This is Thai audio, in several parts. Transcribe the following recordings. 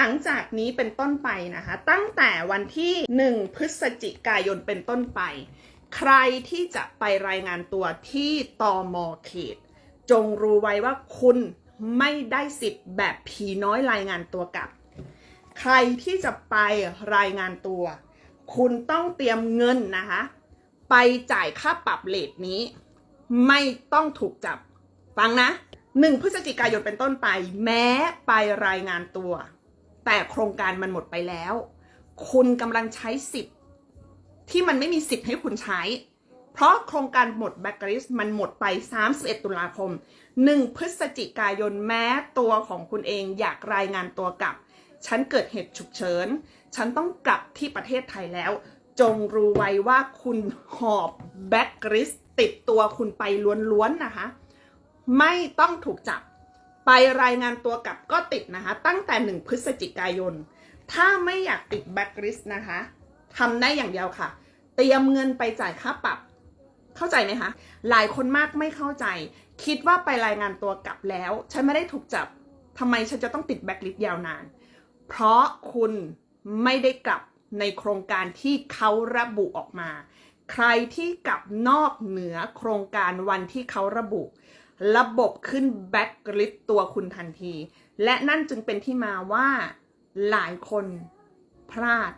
หลังจากนี้เป็นต้นไปนะคะ ตั้งแต่วันที่ 1 พฤศจิกายนเป็นต้นไป ใครที่จะไปรายงานตัวที่ตอมอเขต จงรู้ไว้ว่าคุณไม่ได้สิทธิ์แบบผีน้อยรายงานตัวกลับ ใครที่จะไปรายงานตัว คุณต้องเตรียมเงินนะคะ ไปจ่ายค่าปรับเลทนี้ ไม่ต้องถูกจับ ฟังนะ 1 พฤศจิกายนเป็นต้นไป แม้ไปรายงานตัว แต่โครงการมันหมดไปแล้ว คุณกำลังใช้สิทธิ์ที่มันไม่มีสิทธิ์ให้คุณใช้ เพราะโครงการหมดแบ็กลิสมันหมดไป 31 ตุลาคม 1 พฤศจิกายนแม้ตัวของคุณเองอยากรายงานตัวกลับ ฉันเกิดเหตุฉุกเฉิน ฉันต้องกลับที่ประเทศไทยแล้ว จงรู้ไว้ว่าคุณหอบแบ็กลิสติดตัวคุณไปล้วนๆนะคะ ไม่ต้องถูกจับ ไปรายงานตัวกลับก็ติดนะคะ ตั้งแต่ 1 พฤศจิกายน ถ้าไม่อยากติดแบ็กลิสนะคะทำได้อย่างเดียวค่ะ เตรียมเงินไปจ่ายค่าปรับ เข้าใจไหมคะ หลายคนมากไม่เข้าใจ คิดว่าไปรายงานตัวกลับแล้ว ฉันไม่ได้ถูกจับทำไมฉันจะต้องติดแบ็กลิสยาวนาน เพราะคุณไม่ได้กลับในโครงการที่เขาระบุออกมา ใครที่กลับนอกเหนือโครงการวันที่เขาระบุ ระบบขึ้นแบ็กลิสตัวคุณทันที และนั่นจึงเป็นที่มาว่าหลายคนพลาด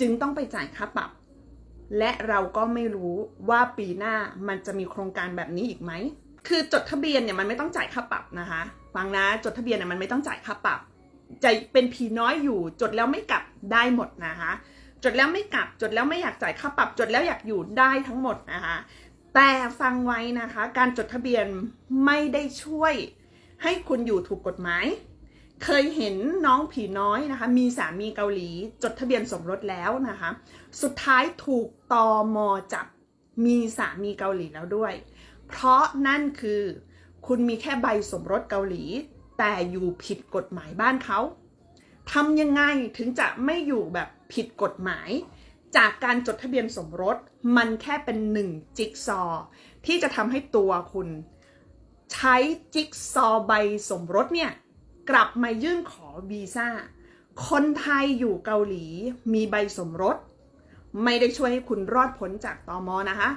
จึงต้องไปจ่ายค่าปรับ และเราก็ไม่รู้ว่าปีหน้ามันจะมีโครงการแบบนี้อีกไหม คือจดทะเบียนเนี่ยมันไม่ต้องจ่ายค่าปรับนะคะ ฟังนะจดทะเบียนเนี่ยมันไม่ต้องจ่ายค่าปรับ จะเป็นผีน้อยอยู่ จดแล้วไม่กลับได้หมดนะคะจดแล้วไม่กลับจดแล้วไม่อยากจ่ายค่าปรับจดแล้วอยากอยู่ได้ทั้งหมดนะคะ แต่ฟังไว้นะคะ การจดทะเบียนไม่ได้ช่วยให้คุณอยู่ถูกกฎหมาย เคยเห็นน้องผีน้อยนะคะ มีสามีเกาหลีจดทะเบียนสมรสแล้วนะคะ สุดท้ายถูกตอมอจับมีสามีเกาหลีแล้วด้วย เพราะนั่นคือคุณมีแค่ใบสมรสเกาหลี แต่อยู่ผิดกฎหมายบ้านเขาทำยังไงถึงจะไม่อยู่แบบผิดกฎหมาย จากการจดทะเบียนสมรสมันแค่เป็นหนึ่งจิ๊กซอว์ที่จะทำให้ตัวคุณ ใช้จิ๊กซอใบสมรสเนี่ย กลับมายื่นขอวีซ่า คนไทยอยู่เกาหลีมีใบสมรส ไม่ได้ช่วยให้คุณรอดพ้นจากตอมอนะคะ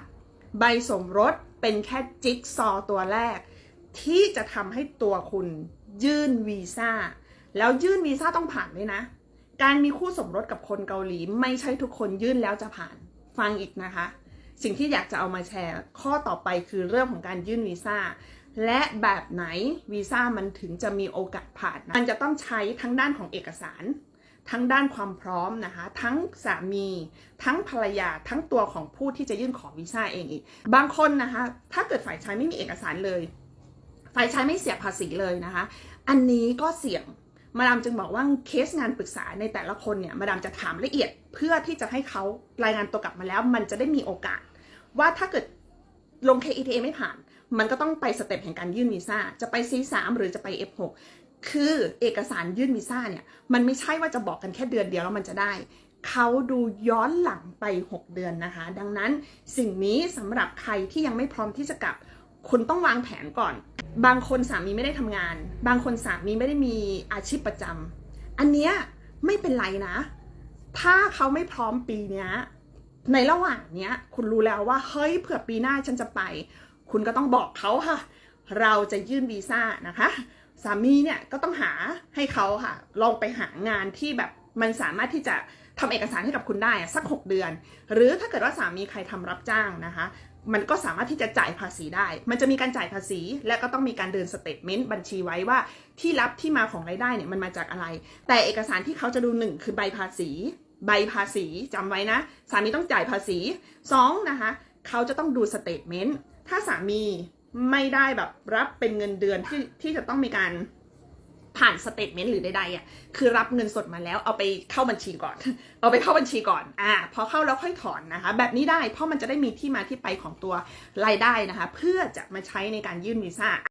ใบสมรสเป็นแค่จิ๊กซอตัวแรก ที่จะทำให้ตัวคุณยื่นวีซ่า แล้วยื่นวีซ่าต้องผ่านด้วยนะ การมีคู่สมรสกับคนเกาหลี ไม่ใช่ทุกคนยื่นแล้วจะผ่านฟังอีกนะคะ สิ่งที่อยากจะเอามาแชร์ ข้อต่อไปคือเรื่องของการยื่นวีซ่าและแบบไหนวีซ่ามันถึงจะมีโอกาสผ่านนะมันจะต้องใช้ทั้งด้านของเอกสาร ทั้งด้านความพร้อมนะคะ ทั้งสามี ทั้งภรรยาทั้งตัวของผู้ที่จะยื่นขอวีซ่าเองอีก บางคนนะคะ ถ้าเกิดฝ่ายชายไม่มีเอกสารเลย ฝ่ายชายไม่เสียภาษีเลยนะคะ อันนี้ก็เสี่ยง มาดามจึงบอกว่าเคสงานปรึกษาในแต่ละคนเนี่ยมาดามจะถามละเอียดเพื่อที่จะให้เขารายงานตัวกลับมาแล้ว มันจะได้มีโอกาส ว่าถ้าเกิดลง KETA ไม่ผ่าน มันก็ต้องไปสเต็ปแห่งการยื่นวีซ่าจะไป C3 หรือจะไป F6 คือเอกสารยื่นวีซ่าเนี่ยมันไม่ใช่ว่าจะบอกกันแค่เดือนเดียวแล้วมันจะได้ เขาดูย้อนหลังไป 6 เดือนนะคะ ดังนั้นสิ่งนี้สำหรับใครที่ยังไม่พร้อมที่จะกลับ คุณต้องวางแผนก่อน บางคนสามีไม่ได้ทำงาน บางคนสามีไม่ได้มีอาชีพประจำอันเนี้ยไม่เป็นไรนะ ถ้าเขาไม่พร้อมปีเนี้ยในระหว่างเนี้ย คุณรู้แล้วว่าเฮ้ยเผื่อปีหน้าฉันจะไป คุณก็ต้องบอกเขาค่ะ เราจะยื่นวีซ่านะคะ สามีเนี่ยก็ต้องหาให้เขาค่ะ ลองไปหางานที่แบบมันสามารถที่จะ ทำเอกสารให้กับคุณได้สัก 6 เดือน หรือถ้าเกิดว่าสามีใครทำรับจ้างนะคะ มันก็สามารถที่จะจ่ายภาษีได้ มันจะมีการจ่ายภาษี และก็ต้องมีการเดินสเตทเมนต์บัญชีไว้ว่าที่รับที่มาของรายได้เนี่ยมันมาจากอะไร แต่เอกสารที่เขาจะดูหนึ่งคือใบภาษี ใบภาษีจำไว้นะ สามีต้องจ่ายภาษีสองนะคะ เขาจะต้องดูสเตทเมนต์ถ้าสามีไม่ได้แบบรับเป็นเงินเดือนที่ที่จะต้องมีการ ผ่านสเตทเมนต์หรือใดๆอะคือรับเงินสดมาแล้วเอาไปเข้าบัญชีก่อน เอาไปเข้าบัญชีก่อนอ่าพอเข้าแล้วค่อยถอนนะคะ แบบนี้ได้เพราะมันจะได้มีที่มาที่ไปของตัวรายได้นะคะ เพื่อจะมาใช้ในการยื่นวีซ่า